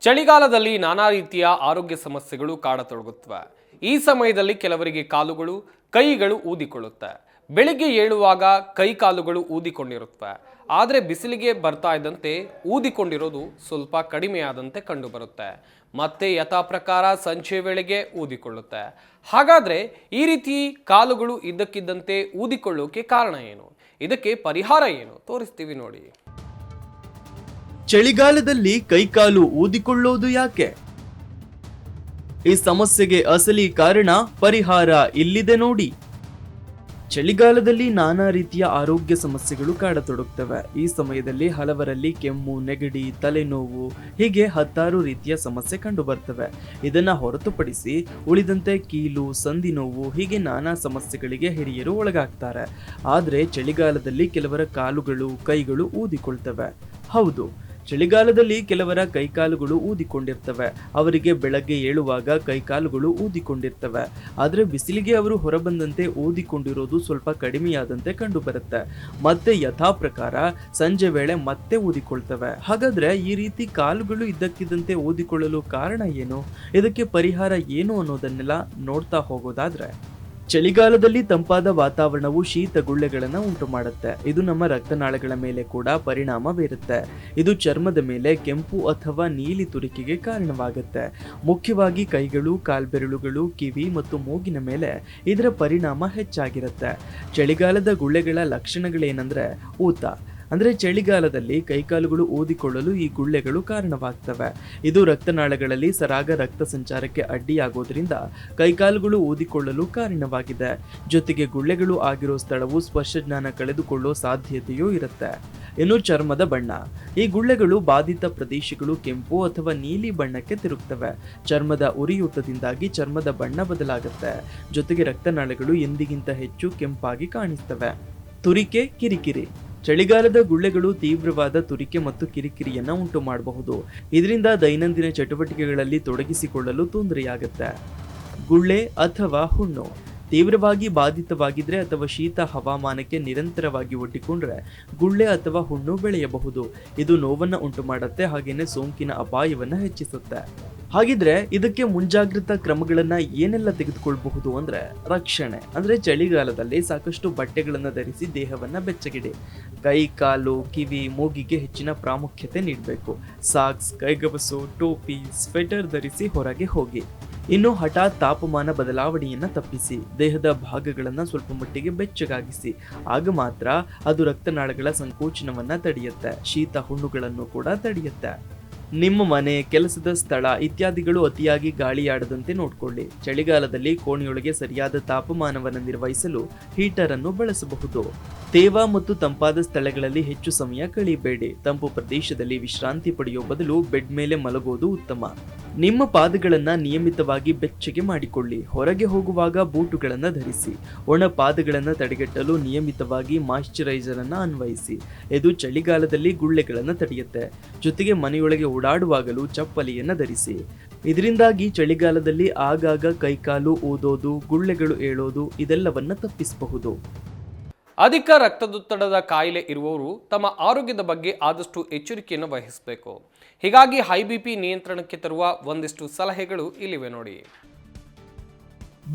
ಚಳಿಗಾಲದಲ್ಲಿ ನಾನಾ ರೀತಿಯ ಆರೋಗ್ಯ ಸಮಸ್ಯೆಗಳು ಕಾಡತೊಡಗುತ್ತವೆ. ಈ ಸಮಯದಲ್ಲಿ ಕೆಲವರಿಗೆ ಕಾಲುಗಳು, ಕೈಗಳು ಊದಿಕೊಳ್ಳುತ್ತೆ. ಬೆಳಿಗ್ಗೆ ಏಳುವಾಗ ಕೈ ಕಾಲುಗಳು ಊದಿಕೊಂಡಿರುತ್ತವೆ. ಆದರೆ ಬಿಸಿಲಿಗೆ ಬರ್ತಾ ಇದ್ದಂತೆ ಊದಿಕೊಂಡಿರೋದು ಸ್ವಲ್ಪ ಕಡಿಮೆಯಾದಂತೆ ಕಂಡುಬರುತ್ತೆ. ಮತ್ತೆ ಯಥಾ ಪ್ರಕಾರ ಸಂಜೆ ವೇಳೆಗೆ ಊದಿಕೊಳ್ಳುತ್ತೆ. ಹಾಗಾದರೆ ಈ ರೀತಿ ಕಾಲುಗಳು ಇದ್ದಕ್ಕಿದ್ದಂತೆ ಊದಿಕೊಳ್ಳೋಕೆ ಕಾರಣ ಏನು? ಇದಕ್ಕೆ ಪರಿಹಾರ ಏನು? ತೋರಿಸ್ತೀವಿ ನೋಡಿ. ಚಳಿಗಾಲದಲ್ಲಿ ಕೈಕಾಲು ಊದಿಕೊಳ್ಳೋದು ಯಾಕೆ? ಈ ಸಮಸ್ಯೆಗೆ ಅಸಲಿ ಕಾರಣ ಪರಿಹಾರ ಇಲ್ಲಿದೆ ನೋಡಿ. ಚಳಿಗಾಲದಲ್ಲಿ ನಾನಾ ರೀತಿಯ ಆರೋಗ್ಯ ಸಮಸ್ಯೆಗಳು ಕಾಡತೊಡಗ್ತವೆ ಈ ಸಮಯದಲ್ಲಿ ಹಲವರಲ್ಲಿ ಕೆಮ್ಮು, ನೆಗಡಿ, ತಲೆನೋವು, ಹೀಗೆ ಹತ್ತಾರು ರೀತಿಯ ಸಮಸ್ಯೆ ಕಂಡು ಬರ್ತವೆ ಇದನ್ನ ಹೊರತುಪಡಿಸಿ ಉಳಿದಂತೆ ಕೀಲು, ಸಂಧಿ ನೋವು, ಹೀಗೆ ನಾನಾ ಸಮಸ್ಯೆಗಳಿಗೆ ಹಿರಿಯರು ಒಳಗಾಗ್ತಾರೆ. ಆದರೆ ಚಳಿಗಾಲದಲ್ಲಿ ಕೆಲವರ ಕಾಲುಗಳು, ಕೈಗಳು ಊದಿಕೊಳ್ತವೆ. ಹೌದು. ಚಳಿಗಾಲದಲ್ಲಿ ಕೆಲವರ ಕೈಕಾಲುಗಳು ಊದಿಕೊಂಡಿರ್ತವೆ. ಅವರಿಗೆ ಬೆಳಗ್ಗೆ ಏಳುವಾಗ ಕೈಕಾಲುಗಳು ಊದಿಕೊಂಡಿರ್ತವೆ. ಆದರೆ ಬಿಸಿಲಿಗೆ ಅವರು ಹೊರಬಂದಂತೆ ಊದಿಕೊಂಡಿರೋದು ಸ್ವಲ್ಪ ಕಡಿಮೆಯಾದಂತೆ ಕಂಡುಬರುತ್ತೆ. ಮತ್ತೆ ಯಥಾ ಪ್ರಕಾರ ಸಂಜೆ ವೇಳೆ ಮತ್ತೆ ಊದಿಕೊಳ್ತವೆ. ಹಾಗಾದ್ರೆ ಈ ರೀತಿ ಕಾಲುಗಳು ಇದ್ದಕ್ಕಿದ್ದಂತೆ ಊದಿಕೊಳ್ಳಲು ಕಾರಣ ಏನು? ಇದಕ್ಕೆ ಪರಿಹಾರ ಏನು ಅನ್ನೋದನ್ನೆಲ್ಲ ನೋಡ್ತಾ ಹೋಗೋದಾದ್ರೆ. ಚಳಿಗಾಲದಲ್ಲಿ ತಂಪಾದ ವಾತಾವರಣವು ಶೀತ ಗುಳ್ಳೆಗಳನ್ನು ಉಂಟು ಮಾಡುತ್ತೆ ಇದು ನಮ್ಮ ರಕ್ತನಾಳಗಳ ಮೇಲೆ ಕೂಡ ಪರಿಣಾಮ ಬೀರುತ್ತೆ. ಇದು ಚರ್ಮದ ಮೇಲೆ ಕೆಂಪು ಅಥವಾ ನೀಲಿ ತುರಿಕೆಗೆ ಕಾರಣವಾಗುತ್ತೆ. ಮುಖ್ಯವಾಗಿ ಕೈಗಳು, ಕಾಲ್ಬೆರಳುಗಳು, ಕಿವಿ ಮತ್ತು ಮೂಗಿನ ಮೇಲೆ ಇದರ ಪರಿಣಾಮ ಹೆಚ್ಚಾಗಿರುತ್ತೆ. ಚಳಿಗಾಲದ ಗುಳ್ಳೆಗಳ ಲಕ್ಷಣಗಳೇನೆಂದರೆ ಊತ ಅಂದ್ರೆ ಚಳಿಗಾಲದಲ್ಲಿ ಕೈಕಾಲುಗಳು ಓದಿಕೊಳ್ಳಲು ಈ ಗುಳ್ಳೆಗಳು ಕಾರಣವಾಗ್ತವೆ. ಇದು ರಕ್ತನಾಳಗಳಲ್ಲಿ ಸರಾಗ ರಕ್ತ ಸಂಚಾರಕ್ಕೆ ಅಡ್ಡಿಯಾಗೋದ್ರಿಂದ ಕೈಕಾಲುಗಳು ಓದಿಕೊಳ್ಳಲು ಕಾರಣವಾಗಿದೆ. ಜೊತೆಗೆ ಗುಳ್ಳೆಗಳು ಆಗಿರೋ ಸ್ಥಳವು ಸ್ಪರ್ಶಜ್ಞಾನ ಕಳೆದುಕೊಳ್ಳೋ ಸಾಧ್ಯತೆಯೂ ಇರುತ್ತೆ. ಇನ್ನು ಚರ್ಮದ ಬಣ್ಣ. ಈ ಗುಳ್ಳೆಗಳು ಬಾಧಿತ ಪ್ರದೇಶಗಳು ಕೆಂಪು ಅಥವಾ ನೀಲಿ ಬಣ್ಣಕ್ಕೆ ತಿರುಗ್ತವೆ. ಚರ್ಮದ ಉರಿಯೂತದಿಂದಾಗಿ ಚರ್ಮದ ಬಣ್ಣ ಬದಲಾಗುತ್ತೆ. ಜೊತೆಗೆ ರಕ್ತನಾಳಗಳು ಎಂದಿಗಿಂತ ಹೆಚ್ಚು ಕೆಂಪಾಗಿ ಕಾಣಿಸ್ತವೆ. ತುರಿಕೆ ಕಿರಿಕಿರಿ. ಚಳಿಗಾಲದ ಗುಳ್ಳೆಗಳು ತೀವ್ರವಾದ ತುರಿಕೆ ಮತ್ತು ಕಿರಿಕಿರಿಯನ್ನು ಉಂಟು ಮಾಡಬಹುದು ಇದರಿಂದ ದೈನಂದಿನ ಚಟುವಟಿಕೆಗಳಲ್ಲಿ ತೊಡಗಿಸಿಕೊಳ್ಳಲು ತೊಂದರೆಯಾಗುತ್ತೆ. ಗುಳ್ಳೆ ಅಥವಾ ಹುಣ್ಣು ತೀವ್ರವಾಗಿ ಬಾಧಿತವಾಗಿದ್ರೆ ಅಥವಾ ಶೀತ ಹವಾಮಾನಕ್ಕೆ ನಿರಂತರವಾಗಿ ಒಡ್ಡಿಕೊಂಡ್ರೆ ಗುಳ್ಳೆ ಅಥವಾ ಹುಣ್ಣು ಬೆಳೆಯಬಹುದು. ಇದು ನೋವನ್ನು ಉಂಟು ಮಾಡುತ್ತೆ ಹಾಗೆಯೇ ಸೋಂಕಿನ ಅಪಾಯವನ್ನು ಹೆಚ್ಚಿಸುತ್ತೆ. ಹಾಗಿದ್ರೆ ಇದಕ್ಕೆ ಮುಂಜಾಗ್ರತಾ ಕ್ರಮಗಳನ್ನ ಏನೆಲ್ಲ ತೆಗೆದುಕೊಳ್ಬಹುದು ಅಂದ್ರೆ ರಕ್ಷಣೆ. ಅಂದ್ರೆ ಚಳಿಗಾಲದಲ್ಲಿ ಸಾಕಷ್ಟು ಬಟ್ಟೆಗಳನ್ನ ಧರಿಸಿ ದೇಹವನ್ನ ಬೆಚ್ಚಗಿಡಿ. ಕೈ, ಕಾಲು, ಕಿವಿ, ಮೂಗಿಗೆ ಹೆಚ್ಚಿನ ಪ್ರಾಮುಖ್ಯತೆ ನೀಡಬೇಕು. ಸಾಕ್ಸ್, ಕೈಗವಸು, ಟೋಪಿ, ಸ್ವೆಟರ್ ಧರಿಸಿ ಹೊರಗೆ ಹೋಗಿ. ಇನ್ನು ಹಠಾತ್ ತಾಪಮಾನ ಬದಲಾವಣೆಯನ್ನು ತಪ್ಪಿಸಿ. ದೇಹದ ಭಾಗಗಳನ್ನು ಸ್ವಲ್ಪ ಮಟ್ಟಿಗೆ ಬೆಚ್ಚಗಾಗಿಸಿ. ಆಗ ಮಾತ್ರ ಅದು ರಕ್ತನಾಳಗಳ ಸಂಕೋಚನವನ್ನು ತಡೆಯುತ್ತೆ. ಶೀತ, ಹುಣ್ಣುಗಳನ್ನು ಕೂಡ ತಡೆಯುತ್ತೆ. ನಿಮ್ಮ ಮನೆ, ಕೆಲಸದ ಸ್ಥಳ ಇತ್ಯಾದಿಗಳು ಅತಿಯಾಗಿ ಗಾಳಿಯಾಡದಂತೆ ನೋಡಿಕೊಳ್ಳಿ. ಚಳಿಗಾಲದಲ್ಲಿ ಕೋಣೆಯೊಳಗೆ ಸರಿಯಾದ ತಾಪಮಾನವನ್ನು ನಿರ್ವಹಿಸಲು ಹೀಟರ್ ಅನ್ನು ಬಳಸಬಹುದು. ತೇವ ಮತ್ತು ತಂಪಾದ ಸ್ಥಳಗಳಲ್ಲಿ ಹೆಚ್ಚು ಸಮಯ ಕಳೆಯಬೇಡಿ ತಂಪು ಪ್ರದೇಶದಲ್ಲಿ ವಿಶ್ರಾಂತಿ ಪಡೆಯುವ ಬದಲು ಬೆಡ್ ಮೇಲೆ ಮಲಗೋದು ಉತ್ತಮ. ನಿಮ್ಮ ಪಾದಗಳನ್ನು ನಿಯಮಿತವಾಗಿ ಬೆಚ್ಚಗೆ ಮಾಡಿಕೊಳ್ಳಿ. ಹೊರಗೆ ಹೋಗುವಾಗ ಬೂಟುಗಳನ್ನು ಧರಿಸಿ. ಒಣ ಪಾದಗಳನ್ನು ತಡೆಗಟ್ಟಲು ನಿಯಮಿತವಾಗಿ ಮಾಯಿಶ್ಚರೈಸರ್ ಅನ್ನು ಅನ್ವಯಿಸಿ. ಇದು ಚಳಿಗಾಲದಲ್ಲಿ ಗುಳ್ಳೆಗಳನ್ನು ತಡೆಯುತ್ತೆ. ಜೊತೆಗೆ ಮನೆಯೊಳಗೆ ಓಡಾಡುವಾಗಲೂ ಚಪ್ಪಲಿಯನ್ನು ಧರಿಸಿ. ಇದರಿಂದಾಗಿ ಚಳಿಗಾಲದಲ್ಲಿ ಆಗಾಗ ಕೈಕಾಲು ಊದೋದು, ಗುಳ್ಳೆಗಳು ಏಳೋದು ಇದೆಲ್ಲವನ್ನ ತಪ್ಪಿಸಬಹುದು. ಅಧಿಕ ರಕ್ತದೊತ್ತಡದ ಕಾಯಿಲೆ ಇರುವವರು ತಮ್ಮ ಆರೋಗ್ಯದ ಬಗ್ಗೆ ಆದಷ್ಟು ಎಚ್ಚರಿಕೆಯನ್ನು ವಹಿಸಬೇಕು. ಹೀಗಾಗಿ ಹೈ ಬಿ ಪಿ ನಿಯಂತ್ರಣಕ್ಕೆ ತರುವ ಒಂದಿಷ್ಟು ಸಲಹೆಗಳು ಇಲ್ಲಿವೆ ನೋಡಿ.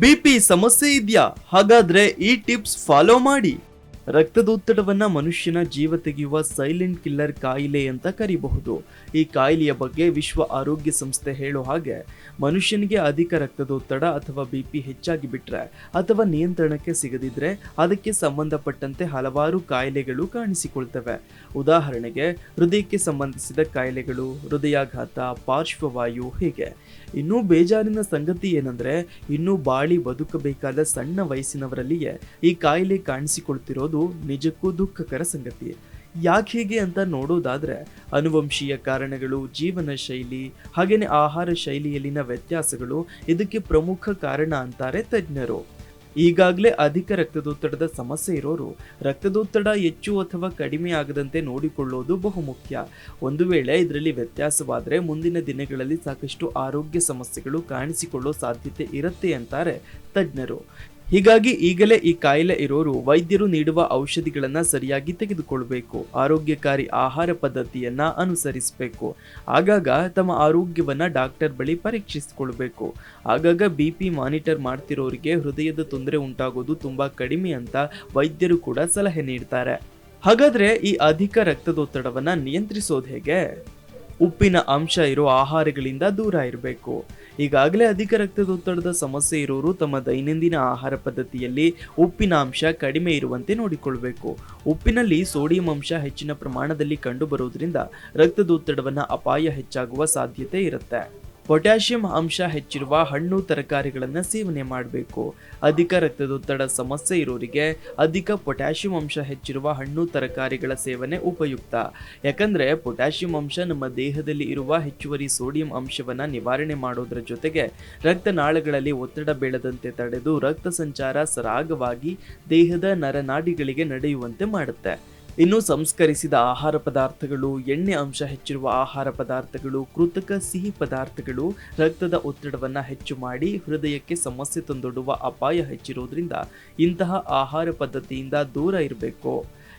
ಬಿಪಿ ಸಮಸ್ಯೆ ಇದೆಯಾ? ಹಾಗಾದ್ರೆ ಈ ಟಿಪ್ಸ್ ಫಾಲೋ ಮಾಡಿ. ರಕ್ತದೊತ್ತಡವನ್ನ ಮನುಷ್ಯನ ಜೀವ ತೆಗೆಯುವ ಸೈಲೆಂಟ್ ಕಿಲ್ಲರ್ ಕಾಯಿಲೆ ಅಂತ ಕರಿಬಹುದು. ಈ ಕಾಯಿಲೆಯ ಬಗ್ಗೆ ವಿಶ್ವ ಆರೋಗ್ಯ ಸಂಸ್ಥೆ ಹೇಳೋ ಹಾಗೆ, ಮನುಷ್ಯನಿಗೆ ಅಧಿಕ ರಕ್ತದೊತ್ತಡ ಅಥವಾ ಬಿ ಪಿ ಹೆಚ್ಚಾಗಿ ಬಿಟ್ರೆ ಅಥವಾ ನಿಯಂತ್ರಣಕ್ಕೆ ಸಿಗದಿದ್ರೆ ಅದಕ್ಕೆ ಸಂಬಂಧಪಟ್ಟಂತೆ ಹಲವಾರು ಕಾಯಿಲೆಗಳು ಕಾಣಿಸಿಕೊಳ್ತವೆ. ಉದಾಹರಣೆಗೆ, ಹೃದಯಕ್ಕೆ ಸಂಬಂಧಿಸಿದ ಕಾಯಿಲೆಗಳು, ಹೃದಯಾಘಾತ, ಪಾರ್ಶ್ವವಾಯು ಹೀಗೆ. ಇನ್ನೂ ಬೇಜಾರಿನ ಸಂಗತಿ ಏನಂದ್ರೆ, ಇನ್ನೂ ಬಾಳಿ ಬದುಕಬೇಕಾದ ಸಣ್ಣ ವಯಸ್ಸಿನವರಲ್ಲಿಯೇ ಈ ಕಾಯಿಲೆ ಕಾಣಿಸಿಕೊಳ್ತಿರೋದು ನಿಜಕ್ಕೂ ದುಃಖಕರ ಸಂಗತಿ. ಯಾಕೆ ಹೀಗೆ ಅಂತ ನೋಡೋದಾದ್ರೆ, ಅನುವಂಶೀಯ ಕಾರಣಗಳು, ಜೀವನ ಶೈಲಿ ಹಾಗೆಯೇ ಆಹಾರ ಶೈಲಿಯಲ್ಲಿನ ವ್ಯತ್ಯಾಸಗಳು ಇದಕ್ಕೆ ಪ್ರಮುಖ ಕಾರಣ ಅಂತಾರೆ ತಜ್ಞರು. ಈಗಾಗಲೇ ಅಧಿಕ ರಕ್ತದೊತ್ತಡದ ಸಮಸ್ಯೆ ಇರೋರು, ರಕ್ತದೊತ್ತಡ ಹೆಚ್ಚು ಅಥವಾ ಕಡಿಮೆ ಆಗದಂತೆ ನೋಡಿಕೊಳ್ಳೋದು ಬಹುಮುಖ್ಯ. ಒಂದು ವೇಳೆ ಇದರಲ್ಲಿ ವ್ಯತ್ಯಾಸವಾದರೆ ಮುಂದಿನ ದಿನಗಳಲ್ಲಿ ಸಾಕಷ್ಟು ಆರೋಗ್ಯ ಸಮಸ್ಯೆಗಳು ಕಾಣಿಸಿಕೊಳ್ಳೋ ಸಾಧ್ಯತೆ ಇರುತ್ತೆ ಅಂತಾರೆ ತಜ್ಞರು. ಹೀಗಾಗಿ ಈಗಲೇ ಈ ಕಾಯಿಲೆ ಇರೋರು ವೈದ್ಯರು ನೀಡುವ ಔಷಧಿಗಳನ್ನು ಸರಿಯಾಗಿ ತೆಗೆದುಕೊಳ್ಬೇಕು. ಆರೋಗ್ಯಕಾರಿ ಆಹಾರ ಪದ್ಧತಿಯನ್ನ ಅನುಸರಿಸಬೇಕು. ಆಗಾಗ ತಮ್ಮ ಆರೋಗ್ಯವನ್ನ ಡಾಕ್ಟರ್ ಬಳಿ ಪರೀಕ್ಷಿಸಿಕೊಳ್ಬೇಕು. ಆಗಾಗ ಬಿ ಪಿ ಮಾನಿಟರ್ ಮಾಡ್ತಿರೋರಿಗೆ ಹೃದಯದ ತೊಂದರೆ ಉಂಟಾಗೋದು ತುಂಬಾ ಕಡಿಮೆ ಅಂತ ವೈದ್ಯರು ಕೂಡ ಸಲಹೆ ನೀಡ್ತಾರೆ. ಹಾಗಾದ್ರೆ ಈ ಅಧಿಕ ರಕ್ತದೊತ್ತಡವನ್ನ ನಿಯಂತ್ರಿಸೋದು ಹೇಗೆ? ಉಪ್ಪಿನ ಅಂಶ ಇರೋ ಆಹಾರಗಳಿಂದ ದೂರ ಇರಬೇಕು. ಈಗಾಗಲೇ ಅಧಿಕ ರಕ್ತದೊತ್ತಡದ ಸಮಸ್ಯೆ ಇರೋರು ತಮ್ಮ ದೈನಂದಿನ ಆಹಾರ ಪದ್ಧತಿಯಲ್ಲಿ ಉಪ್ಪಿನ ಅಂಶ ಕಡಿಮೆ ಇರುವಂತೆ ನೋಡಿಕೊಳ್ಬೇಕು. ಉಪ್ಪಿನಲ್ಲಿ ಸೋಡಿಯಂ ಅಂಶ ಹೆಚ್ಚಿನ ಪ್ರಮಾಣದಲ್ಲಿ ಕಂಡುಬರುವುದರಿಂದ ರಕ್ತದೊತ್ತಡವನ್ನು ಅಪಾಯ ಹೆಚ್ಚಾಗುವ ಸಾಧ್ಯತೆ ಇರುತ್ತೆ. ಪೊಟ್ಯಾಷಿಯಂ ಅಂಶ ಹೆಚ್ಚಿರುವ ಹಣ್ಣು ತರಕಾರಿಗಳನ್ನು ಸೇವನೆ ಮಾಡಬೇಕು. ಅಧಿಕ ರಕ್ತದೊತ್ತಡ ಸಮಸ್ಯೆ ಇರೋರಿಗೆ ಅಧಿಕ ಪೊಟ್ಯಾಷಿಯಂ ಅಂಶ ಹೆಚ್ಚಿರುವ ಹಣ್ಣು ತರಕಾರಿಗಳ ಸೇವನೆ ಉಪಯುಕ್ತ. ಯಾಕಂದರೆ ಪೊಟ್ಯಾಷಿಯಂ ಅಂಶ ನಮ್ಮ ದೇಹದಲ್ಲಿ ಇರುವ ಹೆಚ್ಚುವರಿ ಸೋಡಿಯಂ ಅಂಶವನ್ನು ನಿವಾರಣೆ ಮಾಡೋದ್ರ ಜೊತೆಗೆ ರಕ್ತನಾಳಗಳಲ್ಲಿ ಒತ್ತಡ ಬೀಳದಂತೆ ತಡೆದು ರಕ್ತ ಸಂಚಾರ ಸರಾಗವಾಗಿ ದೇಹದ ನರನಾಡಿಗಳಿಗೆ ನಡೆಯುವಂತೆ ಮಾಡುತ್ತೆ. ಇನ್ನು ಸಂಸ್ಕರಿಸಿದ ಆಹಾರ ಪದಾರ್ಥಗಳು, ಎಣ್ಣೆ ಅಂಶ ಹೆಚ್ಚಿರುವ ಆಹಾರ ಪದಾರ್ಥಗಳು, ಕೃತಕ ಸಿಹಿ ಪದಾರ್ಥಗಳು ರಕ್ತದ ಒತ್ತಡವನ್ನು ಹೆಚ್ಚು ಮಾಡಿ ಹೃದಯಕ್ಕೆ ಸಮಸ್ಯೆ ತಂದೊಡ್ಡುವ ಅಪಾಯ ಹೆಚ್ಚಿರೋದ್ರಿಂದ ಇಂತಹ ಆಹಾರ ಪದ್ಧತಿಯಿಂದ ದೂರ ಇರಬೇಕು.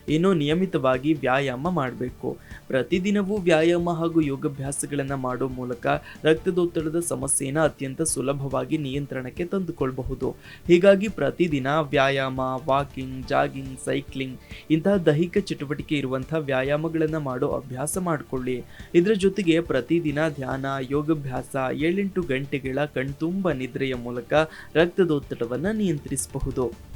ಇನ್ನು ನಿಯಮಿತವಾಗಿ ವ್ಯಾಯಾಮ ಮಾಡಬೇಕು. ಪ್ರತಿದಿನವೂ ವ್ಯಾಯಾಮ ಹಾಗೂ ಯೋಗಾಭ್ಯಾಸಗಳನ್ನು ಮಾಡೋ ಮೂಲಕ ರಕ್ತದೊತ್ತಡದ ಸಮಸ್ಯೆಯನ್ನು ಅತ್ಯಂತ ಸುಲಭವಾಗಿ ನಿಯಂತ್ರಣಕ್ಕೆ ತಂದುಕೊಳ್ಳಬಹುದು ಹೀಗಾಗಿ ಪ್ರತಿದಿನ ವ್ಯಾಯಾಮ, ವಾಕಿಂಗ್, ಜಾಗಿಂಗ್, ಸೈಕ್ಲಿಂಗ್ ಇಂತಹ ದೈಹಿಕ ಚಟುವಟಿಕೆ ಇರುವಂತಹ ವ್ಯಾಯಾಮಗಳನ್ನು ಮಾಡೋ ಅಭ್ಯಾಸ ಮಾಡಿಕೊಳ್ಳಿ. ಇದರ ಜೊತೆಗೆ ಪ್ರತಿದಿನ ಧ್ಯಾನ, ಯೋಗಾಭ್ಯಾಸ, ಏಳೆಂಟು ಗಂಟೆಗಳ ಕಣ್ತುಂಬ ನಿದ್ರೆಯ ಮೂಲಕ ರಕ್ತದೊತ್ತಡವನ್ನು ನಿಯಂತ್ರಿಸಬಹುದು.